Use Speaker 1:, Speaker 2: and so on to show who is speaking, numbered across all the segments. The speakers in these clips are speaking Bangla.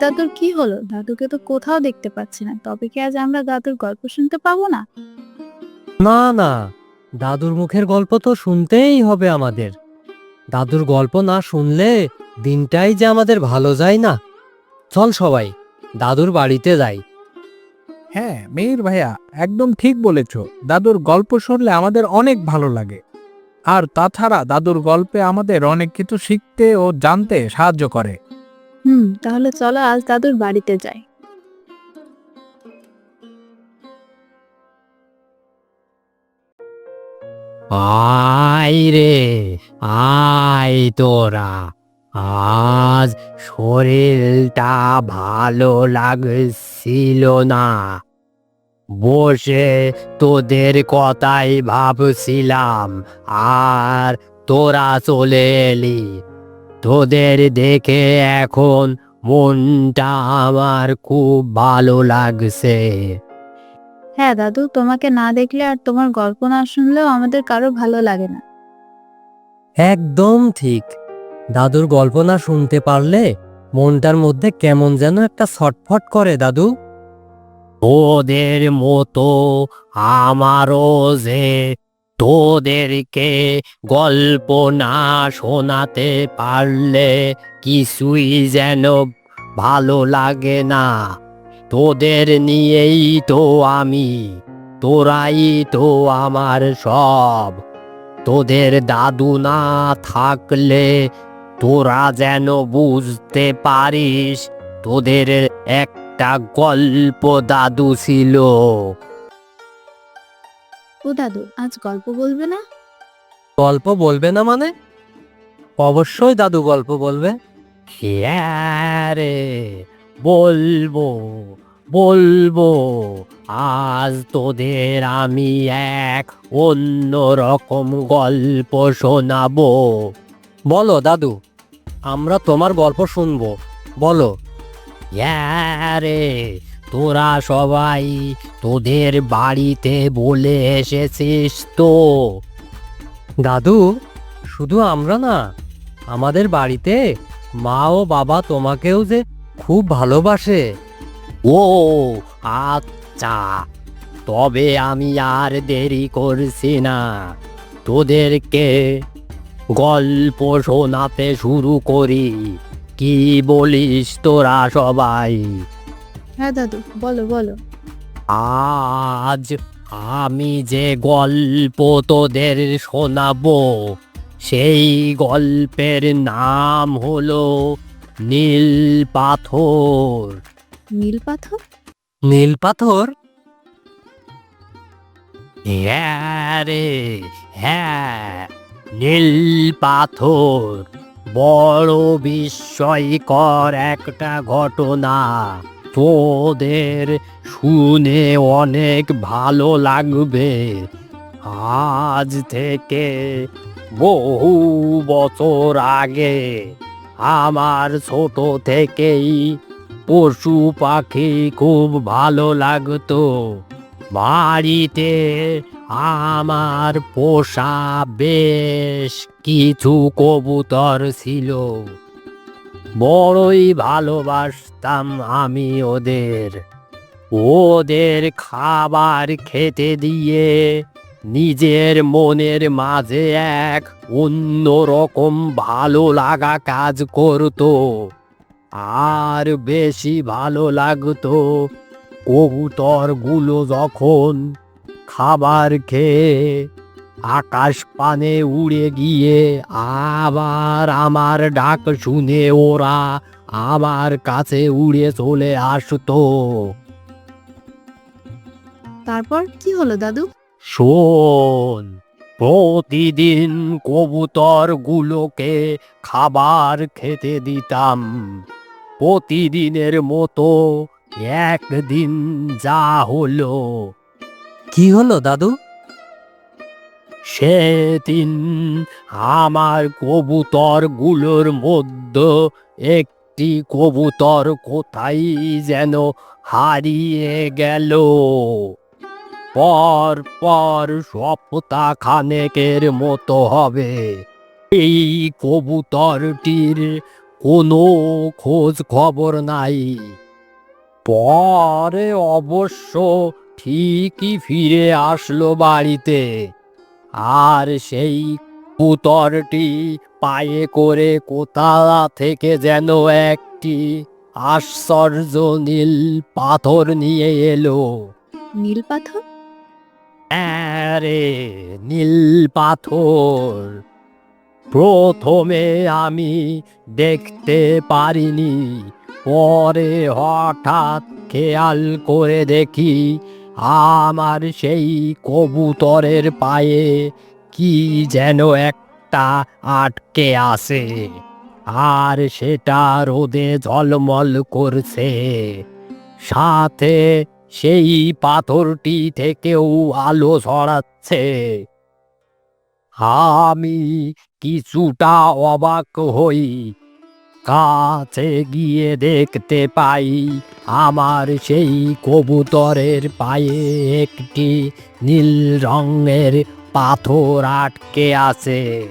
Speaker 1: দাদুর কি হলো? দাদুকে তো কোথাও দেখতে পাচ্ছি না। তবে কি আজ আমরা দাদুর গল্প শুনতে পাবো না?
Speaker 2: না না। দাদুর মুখের গল্প তো শুনতেই হবে আমাদের। দাদুর গল্প না শুনলে দিনটাই যে আমাদের ভালো যায় না। চল সবাই দাদুর বাড়িতে যাই।
Speaker 3: হ্যাঁ মেয়ের ভাইয়া একদম ঠিক বলেছ। দাদুর গল্প শুনলে আমাদের অনেক ভালো লাগে। আর তাছাড়া দাদুর গল্পে আমাদের অনেক কিছু শিখতে ও জানতে সাহায্য করে।
Speaker 1: হুম, তাহলে চলো আজ দাদুর বাড়িতে যাই।
Speaker 2: আয় রে, আয় তোরা। আজ শরীরটা ভালো লাগছিল না। বসে তোদের কথাই ভাবছিলাম, আর তোরা চলে এলি। তোদের দেখে এখন মনটা আমার খুব ভালো লাগছে।
Speaker 1: হ্যাঁ দাদু তোমাকে না দেখলে আর তোমার গল্প না শুনলেও আমাদের কারও ভালো লাগে না।
Speaker 2: একদম ঠিক। দাদুর গল্প না শুনতে পারলে মনটার মধ্যে কেমন যেন একটা ছটফট করে দাদু। তোদের মতো আমারও যে তোদেরকে গল্প না শোনাতে পারলে কিছুই যেন ভালো লাগে না। তোদের নিয়েই তো আমি, তোরাই তো আমার সব। তোদের দাদু না থাকলে তোরা যেন বুঝতে পারিস, তোদের একটা গল্প দাদু ছিল।
Speaker 1: ও দাদু, আজ গল্প বলবে না?
Speaker 2: গল্প বলবে না মানে? অবশ্যই দাদু গল্প বলবে। রে? বলব বলব, আজ তোদের আমি এক অন্য রকম গল্প শোনাবো। বলো দাদু, আমরা তোমার গল্প শুনব। বলো। রে? তোরা সবাই তোদের বাড়িতে বলে এসেছিস তো। দাদু শুধু আমরা না আমাদের বাড়িতে মা ও বাবা তোমাকেও যে খুব ভালোবাসে। ও আচ্ছা তবে আমি আর দেরি করছি না। তোদেরকে গল্প শোনাতে শুরু করি। কি বলিস তোরা সবাই?
Speaker 1: হ্যাঁ দাদু বলো বলো।
Speaker 2: আজ আমি যে গল্প তোদের শোনাবো সেই গল্পের নাম হলো নীল পাথর।
Speaker 1: নীল পাথর?
Speaker 2: নীল পাথর? হ্যাঁ রে হ্যাঁ নীল পাথর। বড় বিস্ময়কর একটা ঘটনা। তোদের শুনে অনেক ভালো লাগবে। আজ থেকে বহু বছর আগে আমার ছোট থেকেই পশু পাখি খুব ভালো লাগতো। বাড়িতে আমার পোষা বেশ কিছু কবুতর ছিল। বড়ই ভালোবাসতাম আমি ওদের। ওদের খাবার খেতে দিয়ে নিজের মনের মাঝে এক অন্যরকম ভালো লাগা কাজ করতো। আর বেশি ভালো লাগতো কবুতরগুলো যখন খাবার খেয়ে আকাশ পানে উড়ে গিয়ে আবার আমার ডাক শুনে ওরা আমার কাছে উড়ে চলে আসতো।
Speaker 1: তারপর কি হলো দাদু?
Speaker 2: শোন প্রতিদিন কবুতর গুলোকে খাবার খেতে দিতাম। প্রতিদিনের মতো একদিন যা হলো। কি হলো দাদু? সেদিন আমার কবুতরগুলোর মধ্যে একটি কবুতর কোথায় যেন হারিয়ে গেল। পর পর সপ্তাহ খানেকের মতো হবে। এই কবুতরটির কোনো খোঁজ খবর নাই। পরে অবশ্য ঠিকই ফিরে আসলো বাড়িতে। আর সেই পুতরটি পায়ে করে কোথা থেকে যেন একটি আশ্চর্য নীল পাথর নিয়ে এলো।
Speaker 1: নীল পাথর?
Speaker 2: আরে নীল পাথর। প্রথমে আমি দেখতে পারিনি পরে হঠাৎ খেয়াল করে দেখি আমার সেই কবুতরের পায়ে কি যেন একটা আটকে আছে। আর সেটা রোদে ঝলমল করছে। সাথে সেই পাথরটি থেকেও আলো ছড়াচ্ছে। আমি কিছুটা অবাক হই। কাছে গিয়ে দেখতে পাই আমার সেই কবুতরের পায়ে একটি নীল রঙের পাথর আটকে আছে।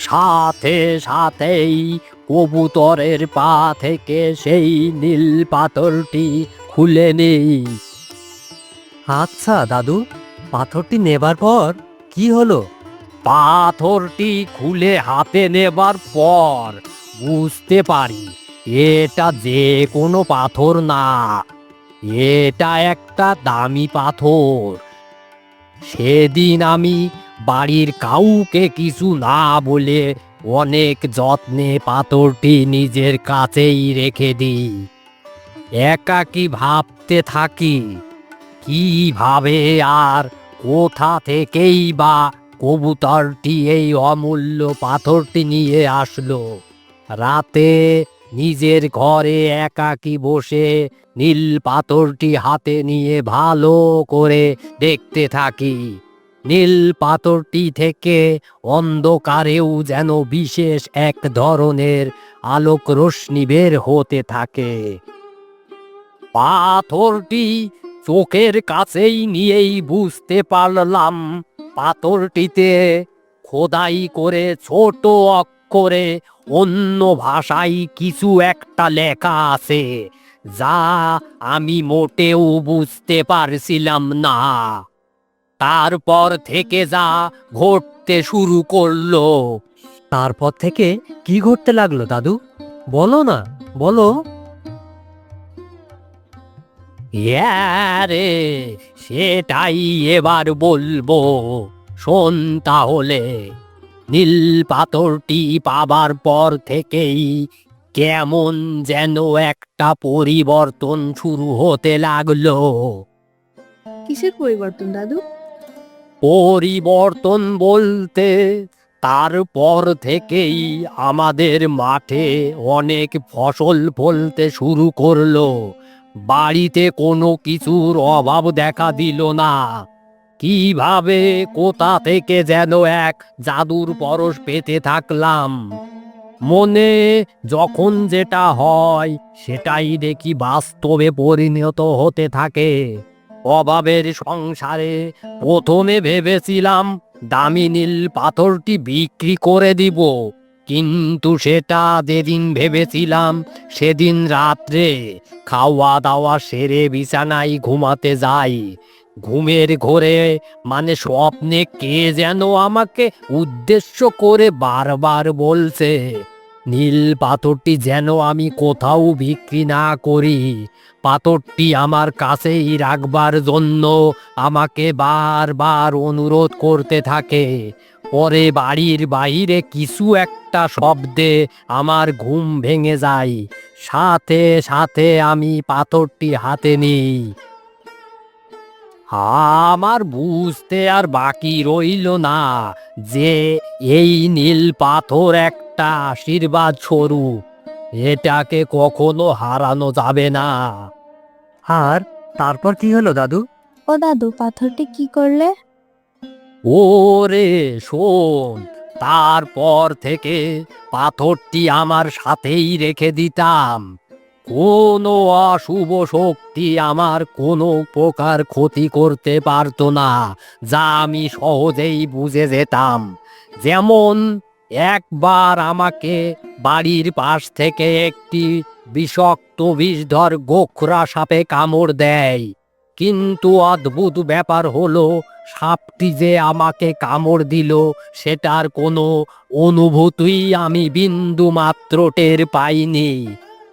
Speaker 2: সাথে সাথেই কবুতরের পা থেকে সেই নীল পাথরটি খুলে নেই। আচ্ছা দাদু পাথরটি নেবার পর কি হলো? পাথরটি খুলে হাতে নেবার পর বুঝতে পারি, এটা যে কোনো পাথর না, এটা একটা দামি পাথর। সেদিন আমি বাড়ির কাউকে কিছু না বলে অনেক যত্নে পাথরটি নিজের কাছেই রেখে দিই। একাকি ভাবতে থাকি, কীভাবে আর কোথা থেকেই বা কবুতরটি এই অমূল্য পাথরটি নিয়ে আসলো? রাতে নিজের ঘরে একাকি বসে নীল পাথরটি হাতে নিয়ে ভালো করে দেখতে থাকি। নীল পাথরটি থেকে অন্ধকারেও যেন বিশেষ এক ধরনের আলোক রশ্মি বের হতে থাকে। পাথরটি চোখের কাছেই নিয়েই বুঝতে পারলাম, পাথরটিতে খোদাই করে ছোট অক্ষরে অন্য ভাষায় কিছু একটা লেখা আছে যা আমি মোটেও বুঝতে পারছিলাম না। তারপর থেকে যা ঘটতে শুরু করল। তারপর থেকে কি ঘটতে লাগল দাদু? বলো না বলো। রে সেটাই এবার বলব। শোন তাহলে। নীল পাথরটি পাবার পর থেকেই কেমন যেন একটা পরিবর্তন শুরু হতে লাগল।
Speaker 1: কিসের পরিবর্তন দাদু?
Speaker 2: পরিবর্তন বলতে তারপর থেকেই আমাদের মাঠে অনেক ফসল ফলতে শুরু করল। বাড়িতে কোনো কিছুর অভাব দেখা দিল না। কীভাবে কোথা থেকে যেন এক জাদুর পরশ পেতে থাকলাম? মনে যখন যেটা হয়, সেটাই দেখি বাস্তবে পরিণত হতে থাকে। অভাবের সংসারে প্রথমে ভেবেছিলাম, দামি নীল পাথরটি বিক্রি করে দিব। কিন্তু সেটা যেদিন ভেবেছিলাম, সেদিন রাত্রে খাওয়া দাওয়া সেরে বিছানায় ঘুমাতে যাই। ঘুমের ঘোরে মানে স্বপ্নে কে যেন আমাকে উদ্দেশ্য করে বারবার বলছে, নীল পাথরটি যেন আমি কোথাও বিক্রি না করি, পাথরটি আমার কাছেই রাখবার জন্য আমাকে বারবার অনুরোধ করতে থাকে। পরে বাড়ির বাইরে কিছু একটা শব্দে আমার ঘুম ভেঙে যায়। সাথে সাথে আমি পাথরটি হাতে নিই। আমার বুঝতে আর বাকি রইল না যে এই নীল পাথর একটা আশীর্বাদ স্বরূপ। এটাকে কখনো হারানো যাবে না। আর তারপর কি হলো দাদু?
Speaker 1: ও দাদু পাথরটি কি করলে?
Speaker 2: ওরে শোন তারপর থেকে পাথরটি আমার সাথেই রেখে দিতাম। কোনো অশুভ শক্তি আমার কোনো প্রকার ক্ষতি করতে পারতো না, যা আমি সহজেই বুঝে যেতাম। যেমন, একবার আমাকে বাড়ির পাশ থেকে একটি বিষাক্ত বিষধর গোখরা সাপে কামড় দেয়। কিন্তু অদ্ভুত ব্যাপার হলো, সাপটি যে আমাকে কামড় দিল, সেটার কোনো অনুভূতিই আমি বিন্দু মাত্র টের পাইনি।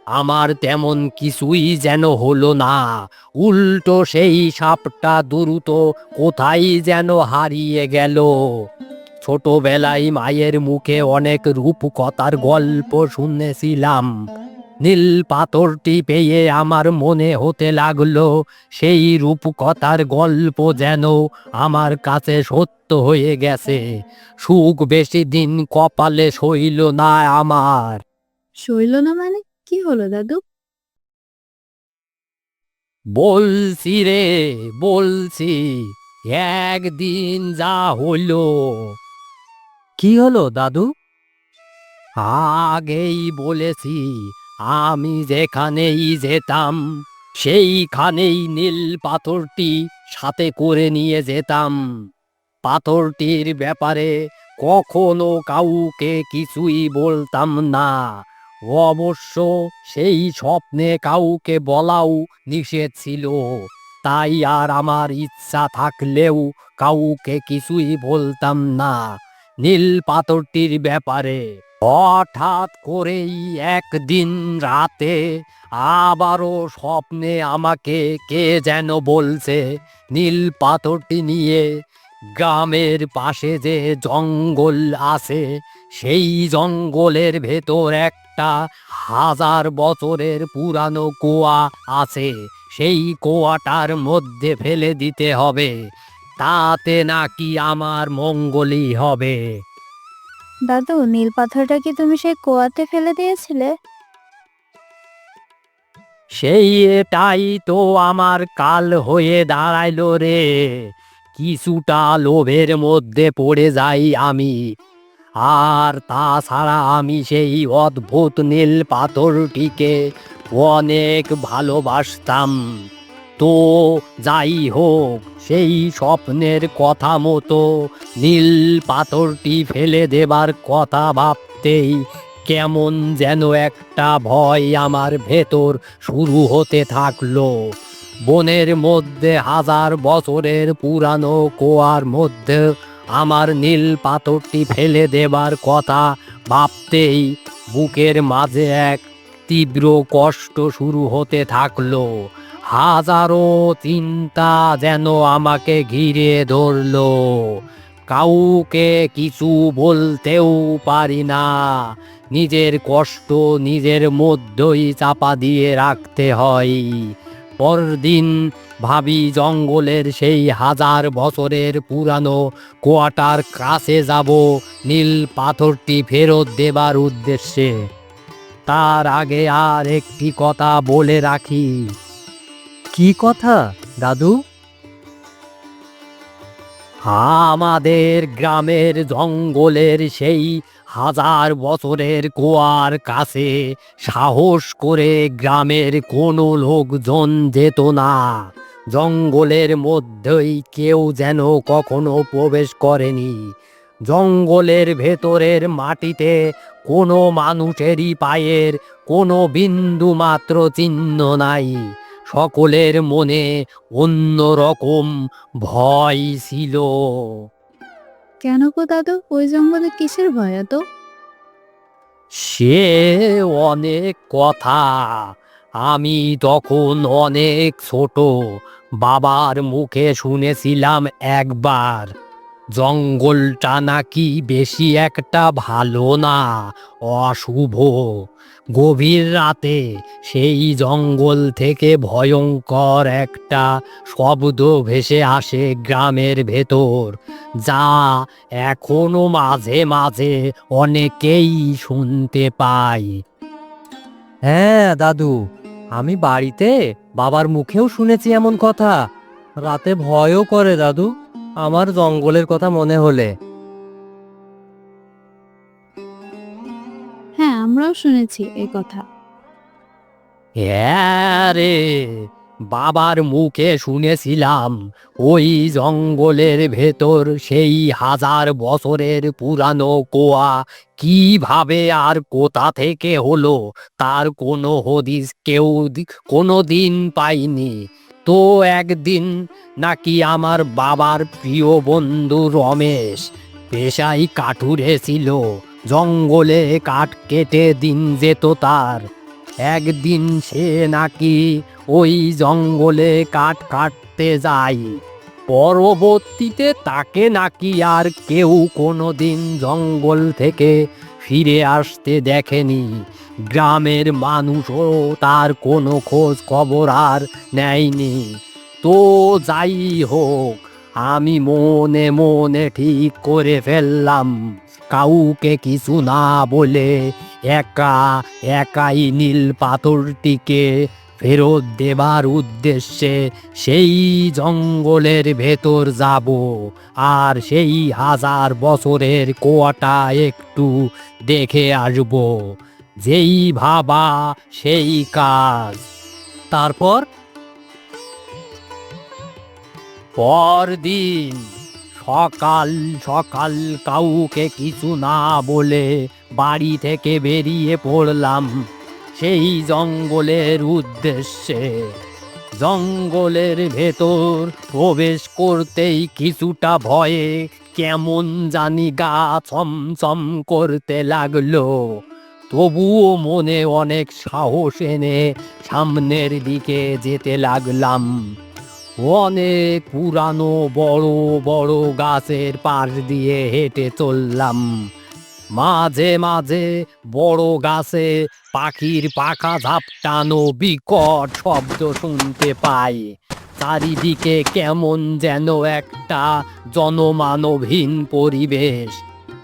Speaker 2: আমার তেমন কিছুই যেন হলো না। উল্টো সেই সাপটা দ্রুত কোথায় যেন হারিয়ে গেল। ছোটবেলায় মায়ের মুখে অনেক রূপকথার গল্প শুনেছিলাম। নীল পাথরটি পেয়ে আমার মনে হতে লাগল, সেই রূপকথার গল্প যেন আমার কাছে সত্য হয়ে গেছে। সুখ বেশি দিন কপালে সইল না আমার।
Speaker 1: শৈল না মানে? কি হলো, দাদু?
Speaker 2: বলছি রে, বলছি, একদিন যা হলো। কি হলো, দাদু? আগেই বলেছি, আমি যেখানেই যেতাম, সেইখানেই নীল পাথরটি সাথে করে নিয়ে যেতাম। পাথরটির ব্যাপারে কখনো কাউকে কিছুই বলতাম না। অবশ্য সেই স্বপ্নে কাউকে বলাও নিষেধ ছিল। তাই আর আমার ইচ্ছা থাকলেও কাউকে কিছুই বলতাম না। নীল পাথরটির ব্যাপারে হঠাৎ করেই একদিন রাতে আবারও স্বপ্নে আমাকে কে যেন বলছে, নীল পাথরটি নিয়ে গ্রামের পাশে যে জঙ্গল আছে, সেই জঙ্গলের ভেতর একটা হাজার বছরের পুরানো কুয়া আছে। সেই কুয়াটার মধ্যে ফেলে দিতে হবে। তাতে নাকি আমার মঙ্গলই হবে।
Speaker 1: দাদু নীল পাথরটা কি তুমি সেই কুয়াতে ফেলে দিয়েছিলে?
Speaker 2: সেই এটাই তো আমার কাল হয়ে দাঁড়াইলো রে। কিছুটা লোভের মধ্যে পড়ে যাই আমি। আর তাছাড়া আমি সেই অদ্ভুত নীল পাথরটিকে অনেক ভালোবাসতাম। তো যাই হোক, সেই স্বপ্নের কথা মতো নীল পাথরটি ফেলে দেবার কথা ভাবতেই কেমন যেন একটা ভয় আমার ভেতর শুরু হতে থাকল। বনের মধ্যে হাজার বছরের পুরানো কুয়ার মধ্যে আমার নীল পাথরটি ফেলে দেবার কথা ভাবতেই বুকের মাঝে এক তীব্র কষ্ট শুরু হতে থাকল। হাজারো চিন্তা যেন আমাকে ঘিরে ধরলো। কাউকে কিছু বলতেও পারি না। নিজের কষ্ট নিজের মধ্যেই চাপা দিয়ে রাখতে হয়। পরদিন ভাবি জঙ্গলের সেই হাজার বছরের পুরানো কোয়াটার কাছে যাব নীল পাথরটি ফেরত দেবার উদ্দেশ্যে। তার আগে আর একটি কথা বলে রাখি। কি কথা দাদু? আমাদের গ্রামের জঙ্গলের সেই হাজার বছরের কুয়ার কাছে সাহস করে গ্রামের কোনো লোকজন যেত না। জঙ্গলের মধ্যেই কেউ যেন কখনো প্রবেশ করেনি। জঙ্গলের ভেতরের মাটিতে কোনো মানুষেরই পায়ের কোনো বিন্দু মাত্র চিহ্ন নাই। সকলের মনে অন্য রকম ভয় ছিল।
Speaker 1: কেন গো দাদু? ওই জঙ্গলে কিসের ভয় এত?
Speaker 2: সে অনেক কথা। আমি তখন অনেক ছোট, বাবার মুখে শুনেছিলাম একবার, জঙ্গলটা নাকি বেশি একটা ভালো না, অশুভ। গভীর রাতে সেই জঙ্গল থেকে ভয়ঙ্কর একটা শব্দ ভেসে আসে গ্রামের ভেতর, যা এখনও মাঝে মাঝে অনেকেই শুনতে পায়। হ্যাঁ দাদু আমি বাড়িতে বাবার মুখেও শুনেছি এমন কথা। রাতে ভয়ও করে দাদু। আমার জঙ্গলের কথা মনে হলে।
Speaker 1: হ্যাঁ আমরাও শুনেছি এই কথা।
Speaker 2: হ্যাঁ রে। বাবার মুখে শুনেছিলাম, ওই জঙ্গলের ভেতর সেই হাজার বছরের পুরানো কোয়া কীভাবে আর কোথা থেকে হলো, তার কোনো হদিস কেউ কোনো দিন পাইনি। তো একদিন নাকি আমার বাবার প্রিয় বন্ধু রমেশ পেশাই কাঠুরে ছিল, জঙ্গলে কাঠ কেটে দিন যেত তার। একদিন সে নাকি ওই জঙ্গলে কাঠ কাটতে যায়। পরবর্তীতে তাকে নাকি আর কেউ কোনো দিন জঙ্গল থেকে ফিরে আসতে দেখেনি। গ্রামের মানুষও তার কোনো খোঁজ খবর আর নেয়নি। তো যাই হোক, আমি মনে মনে ঠিক করে ফেললাম। কাউকে কিছু না বলে একা, একাই নীল পাথরটিকে ফেরত দেবার উদ্দেশ্যে সেই জঙ্গলের ভেতর যাব। আর সেই হাজার বছরের কোয়াটা একটু দেখে আসব। যেই ভাবা সেই কাজ। তারপর? পরদিন সকাল সকাল কাউকে কিছু না বলে বাড়ি থেকে বেরিয়ে পড়লাম। সেই জঙ্গলের উদ্দেশ্যে। জঙ্গলের ভেতর প্রবেশ করতেই কিছুটা ভয়ে কেমন জানি গা ছমছম করতে লাগল। তবুও মনে অনেক সাহস এনে সামনের দিকে যেতে লাগলাম। অনেক পুরানো বড় বড় গাছের পাশ দিয়ে হেঁটে চললাম। মাঝে মাঝে বড় গাছে পাখির পাখা ঝাপটানো বিকট শব্দ শুনতে পাই। চারিদিকে কেমন যেন একটা জনমানবহীন পরিবেশ।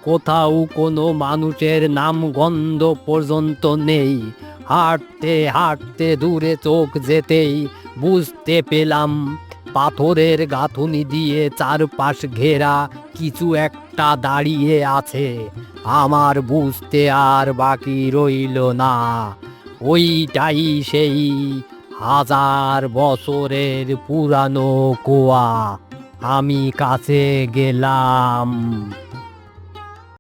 Speaker 2: কোথাও কোনো মানুষের নাম গন্ধ পর্যন্ত নেই। হাঁটতে হাঁটতে দূরে চোখ যেতেই বুঝতে পেলাম পাথরের গাঁথুনি দিয়ে চারপাশ ঘেরা কিছু একটা দাঁড়িয়ে আছে। আমার বুঝতে আর বাকি রইল না। ওইটাই সেই হাজার বছরের পুরানো কোয়া। আমি কাছে গেলাম।